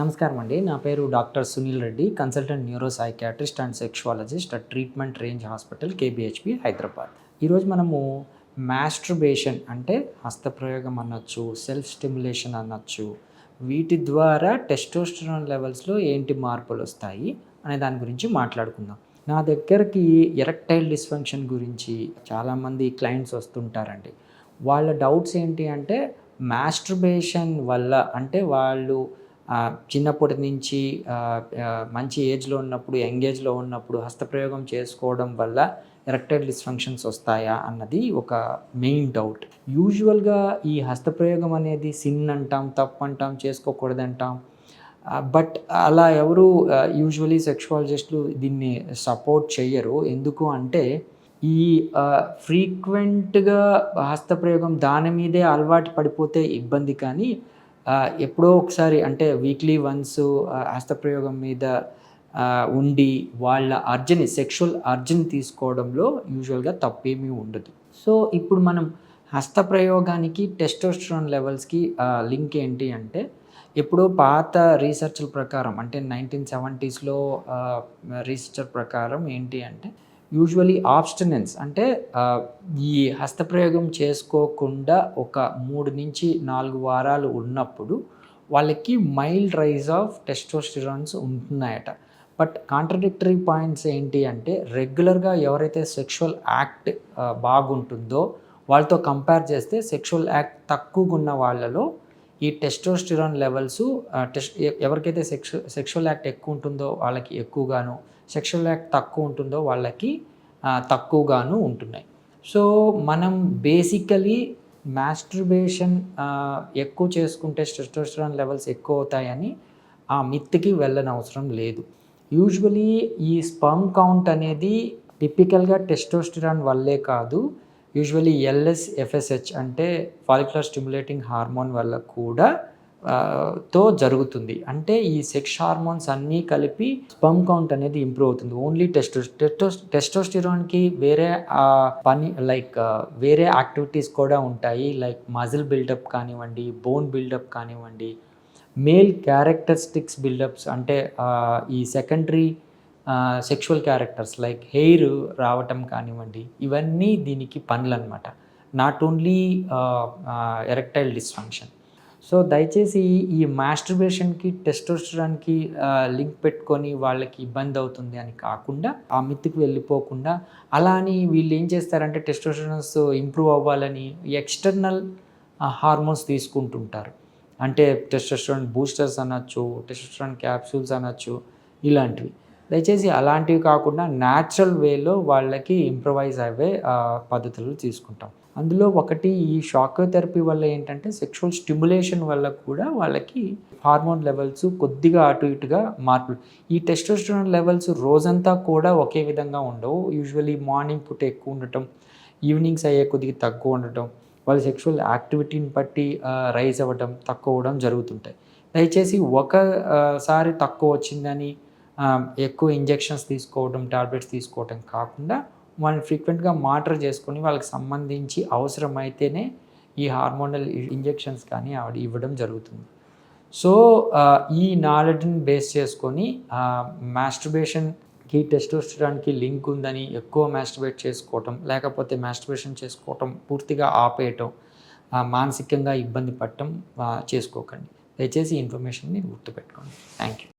నమస్కారం అండి. నా పేరు doctor Sunil Reddy consultant neuropsychiatrist and sexologist at treatment range hospital KBHP Hyderabad. ఈరోజు మనము మాస్ట్రుబేషన్ అంటే హస్తప్రయోగం అనొచ్చు సెల్ఫ్ స్టిమ్యులేషన్ అనొచ్చు వీటి ద్వారా టెస్టోస్టరాన్ లెవెల్స్లో ఏంటి మార్పులు వస్తాయి అనే దాని గురించి మాట్లాడుకుందాం. నా దగ్గరకి ఎరక్టైల్ డిస్ఫంక్షన్ గురించి చాలామంది క్లయింట్స్ వస్తుంటారండి. వాళ్ళ డౌట్స్ ఏంటి అంటే మాస్ట్రుబేషన్ వల్ల అంటే వాళ్ళు చిన్నప్పటి నుంచి మంచి ఏజ్లో ఉన్నప్పుడు యంగ్ ఏజ్లో ఉన్నప్పుడు హస్తప్రయోగం చేసుకోవడం వల్ల ఎరక్టైల్ డిస్ఫంక్షన్స్ వస్తాయా అన్నది ఒక మెయిన్ డౌట్. యూజువల్గా ఈ హస్తప్రయోగం అనేది సిన్ అంటాం తప్పు అంటాం చేసుకోకూడదంటాం. బట్ అలా ఎవరు యూజువలీ సెక్షువాలజిస్టులు దీన్ని సపోర్ట్ చేయరు ఎందుకు అంటే ఈ ఫ్రీక్వెంట్గా హస్తప్రయోగం దాని మీదే అలవాటు పడిపోతే ఇబ్బంది కానీ ఎప్పుడో ఒకసారి అంటే వీక్లీ వన్స్ హస్తప్రయోగం మీద ఉండి వాళ్ళ అర్జని సెక్షువల్ అర్జన్ తీసుకోవడంలో యూజువల్గా తప్పేమీ ఉండదు. సో ఇప్పుడు మనం హస్తప్రయోగానికి టెస్టోస్ట్రాన్ లెవెల్స్కి లింక్ ఏంటి అంటే ఎప్పుడో పాత రీసెర్చ్ల ప్రకారం అంటే నైన్టీన్ సెవెంటీస్లో రీసెర్చర్ ప్రకారం ఏంటి అంటే యూజువలీ ఆబ్స్టనెన్స్ అంటే ఈ హస్తప్రయోగం చేసుకోకుండా ఒక మూడు నుంచి నాలుగు వారాలు ఉన్నప్పుడు వాళ్ళకి మైల్డ్ రైజ్ ఆఫ్ టెస్టోస్టిరాన్స్ ఉంటున్నాయట. బట్ కాంట్రడిక్టరీ పాయింట్స్ ఏంటి అంటే రెగ్యులర్గా ఎవరైతే సెక్షువల్ యాక్ట్ బాగుంటుందో వాళ్ళతో కంపేర్ చేస్తే సెక్షువల్ యాక్ట్ తక్కువగా ఉన్న వాళ్ళలో ఈ టెస్టోస్టిరాన్ లెవెల్స్ టెస్ట్ ఎవరికైతే సెక్షు సెక్షువల్ యాక్ట్ ఎక్కువ ఉంటుందో వాళ్ళకి ఎక్కువగాను సెక్షువల్ యాక్ట్ తక్కువ ఉంటుందో వాళ్ళకి తక్కువగాను ఉంటున్నాయి. సో మనం బేసికలీ మాస్ట్రుబేషన్ ఎక్కువ చేసుకుంటే టెస్టోస్టిరాన్ లెవెల్స్ ఎక్కువ అవుతాయని ఆ మిత్కి వెళ్ళనవసరం లేదు. యూజువలీ ఈ స్పర్మ్ కౌంట్ అనేది టిపికల్గా టెస్టోస్టిరాన్ వల్లే కాదు యూజువలీ ఎల్ఎస్ ఎఫ్ఎస్హెచ్ అంటే ఫాలిక్యులర్ స్టిమ్యులేటింగ్ హార్మోన్ వల్ల కూడా తో జరుగుతుంది. అంటే ఈ సెక్స్ హార్మోన్స్ అన్నీ కలిపి స్పమ్ కౌంట్ అనేది ఇంప్రూవ్ అవుతుంది. ఓన్లీ టెస్టో టెస్టోస్ టెస్టోస్టిరాన్కి వేరే పని లైక్ వేరే యాక్టివిటీస్ కూడా ఉంటాయి. లైక్ మజిల్ బిల్డప్ కానివ్వండి బోన్ బిల్డప్ కానివ్వండి మేల్ క్యారెక్టరిస్టిక్స్ బిల్డప్స్ అంటే ఈ secondary sexual characters like hair రావటం కానివ్వండి ఇవన్నీ దీనికి పనులు అనమాట not only erectile dysfunction. So దయచేసి ఈ మాస్టర్బేషన్కి టెస్టోస్టరాన్కి లింక్ పెట్టుకొని వాళ్ళకి ఇబ్బంది అవుతుంది అని కాకుండా ఆ మిత్తుకు వెళ్ళిపోకుండా అలా అని వీళ్ళు ఏం చేస్తారంటే టెస్టోస్టరాన్స్ ఇంప్రూవ్ అవ్వాలని ఎక్స్టర్నల్ హార్మోన్స్ తీసుకుంటుంటారు. అంటే టెస్టోస్టరాన్ బూస్టర్స్ అనొచ్చు టెస్టోస్టరాన్ క్యాప్సూల్స్ అనొచ్చు ఇలాంటివి. దయచేసి అలాంటివి కాకుండా న్యాచురల్ వేలో వాళ్ళకి ఇంప్రవైజ్ అయ్యే పద్ధతులు తీసుకుంటాం. అందులో ఒకటి ఈ షాక్ థెరపీ వల్ల ఏంటంటే సెక్షువల్ స్టిమ్యులేషన్ వల్ల కూడా వాళ్ళకి హార్మోన్ లెవెల్స్ కొద్దిగా అటు ఇటుగా మార్పులు. ఈ టెస్టోస్టెరాన్ లెవెల్స్ రోజంతా కూడా ఒకే విధంగా ఉండవు. యూజువలీ మార్నింగ్ పూట ఎక్కువ ఉండటం ఈవినింగ్స్ అయ్యే కొద్దిగా తక్కువ ఉండటం వాళ్ళ సెక్షువల్ యాక్టివిటీని బట్టి రైజ్ అవ్వడం తక్కువ అవ్వడం జరుగుతుంటాయి. దయచేసి ఒకసారి తక్కువ వచ్చిందని ఎక్కువ ఇంజెక్షన్స్ తీసుకోవడం టాబ్లెట్స్ తీసుకోవడం కాకుండా వాళ్ళని ఫ్రీక్వెంట్గా మాటర్ చేసుకొని వాళ్ళకి సంబంధించి అవసరమైతేనే ఈ హార్మోనల్ ఇంజెక్షన్స్ కానీ ఆవిడ ఇవ్వడం జరుగుతుంది. సో ఈ నాలెడ్జ్ని బేస్ చేసుకొని మాస్టర్బేషన్కి టెస్టోస్టరాన్కి లింక్ ఉందని ఎక్కువ మాస్టర్బేట్ చేసుకోవటం లేకపోతే మాస్టర్బేషన్ చేసుకోవటం పూర్తిగా ఆపేయటం మానసికంగా ఇబ్బంది పడటం చేసుకోకండి. దయచేసి ఈ ఇన్ఫర్మేషన్ని గుర్తుపెట్టుకోండి. Thank you